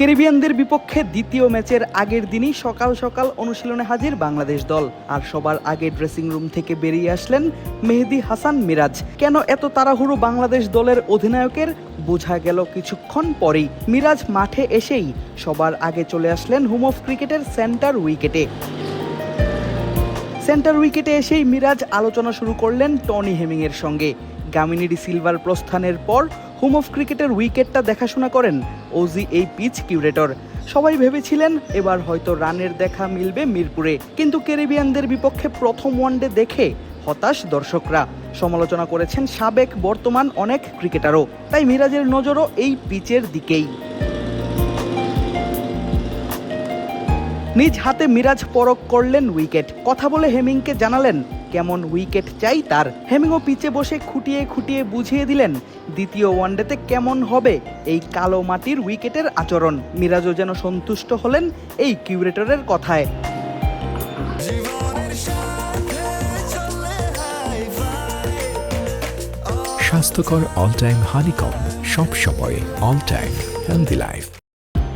ক্যারিবিয়ানদের বিপক্ষে দ্বিতীয় ম্যাচের আগের দিনই সকাল সকাল অনুশীলনে হাজির বাংলাদেশ দল। আর সবার আগে ড্রেসিং রুম থেকে বেরিয়ে আসলেন মেহেদি হাসান মিরাজ। কেন এত তাড়াহুড়ো বাংলাদেশ দলের অধিনায়কের? বোঝা গেল কিছুক্ষণ পরেই। মিরাজ মাঠে এসেই সবার আগে চলে আসলেন হোম অফ ক্রিকেটের সেন্টার উইকেটে। সেন্টার উইকেটে এসেই মিরাজ আলোচনা শুরু করলেন টনি হেমিংয়ের সঙ্গে। গামিনী সিলভার প্রস্থানের পর হোম অফ ক্রিকেটের উইকেটটা দেখাশোনা করেন ওজি এই পিচ কিউরেটর। সবাই ভেবেছিলেন এবার হয়তো রানের দেখা মিলবে মিরপুরে, কিন্তু ক্যারিবিয়ানদের বিপক্ষে প্রথম ওয়ানডে দেখে হতাশ দর্শকরা। সমালোচনা করেছেন সাবেক বর্তমান অনেক ক্রিকেটারও, তাই মিরাজের নজরও এই পিচের দিকেই। নিজ হাতে মিরাজ পরক করলেন উইকেট। কথা বলে হেমিংকে জানালেন কেমন উইকেট চাই তার? হেমিংও পিচে বসে খুঁটিয়ে খুঁটিয়ে বুঝিয়ে দিলেন দ্বিতীয় ওয়ানডেতে কেমন হবে এই কালো মাটির উইকেটের আচরণ? মিরাজও যেন সন্তুষ্ট হলেন এই কিউরেটরের কথায়। স্বাস্থ্যকর অল টাইম হানিকম সব সময় অল টাইম হেলদি লাইফ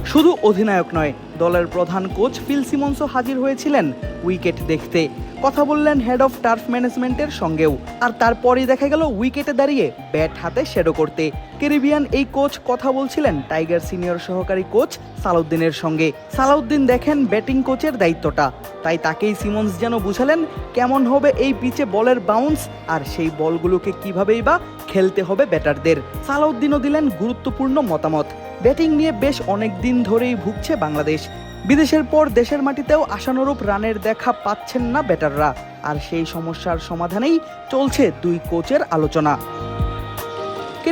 শুধু অধিনায়ক নয় দলের প্রধান কোচ ফিল সিমন্সও হাজির হয়েছিলেন উইকেট দেখতে। কথা বললেন হেড অফ টার্ফ ম্যানেজমেন্টের সঙ্গেও। আর তারপরেই দেখা গেল উইকেটে দাঁড়িয়ে ব্যাট হাতে শ্যাডো করতে। ক্যারিবিয়ান এই কোচ কথা বলছিলেন টাইগার সিনিয়র সহকারী কোচ সালাউদ্দিনের সঙ্গে। সালাউদ্দিন দেখেন ব্যাটিং কোচের দায়িত্বটা। তাই তাকেই সিমন্স যেন বুঝালেন কেমন হবে এই পিচে বলের বাউন্স আর সেই বলগুলোকে কিভাবেই বা খেলতে হবে ব্যাটারদের। সালাউদ্দিনও দিলেন গুরুত্বপূর্ণ মতামত। ব্যাটিং নিয়ে বেশ অনেক দিন ধরেই ভুগছে বাংলাদেশ। বিদেশের পর দেশের মাটিতেও আশানুরূপ রানের দেখা পাচ্ছেন না ব্যাটাররা। আর সেই সমস্যার সমাধানেই চলছে দুই কোচের আলোচনা।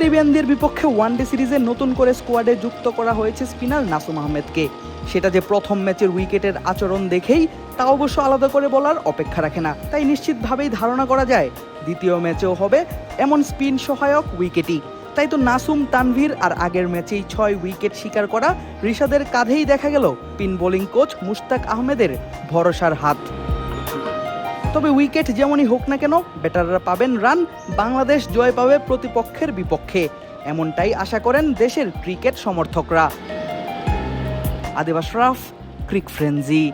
ক্যারিবিয়ানদের বিপক্ষে ওয়ানডে সিরিজে নতুন করে স্কোয়াডে যুক্ত করা হয়েছে স্পিনার নাসুম আহমেদকে। সেটা যে প্রথম ম্যাচের উইকেটের আচরণ দেখেই, তা অবশ্য আলাদা করে বলার অপেক্ষা রাখে না। তাই নিশ্চিতভাবেই ধারণা করা যায়, দ্বিতীয় ম্যাচেও হবে এমন স্পিন সহায়ক উইকেটই। তাই তো নাসুম, তানভীর আর আগের ম্যাচেই ছয় উইকেট শিকার করা ঋষাদের কাঁধেই দেখা গেল। পিন বোলিং কোচ মুশতাক আহমেদের ভরসার হাত। তবে উইকেট যেমনই হোক না কেন, ব্যাটাররা পাবেন রান, বাংলাদেশ জয় পাবে প্রতিপক্ষের বিপক্ষে। এমনটাই আশা করেন দেশের ক্রিকেট সমর্থকরা। আদিবাস রাফ, ক্রিক ফ্রেন্জি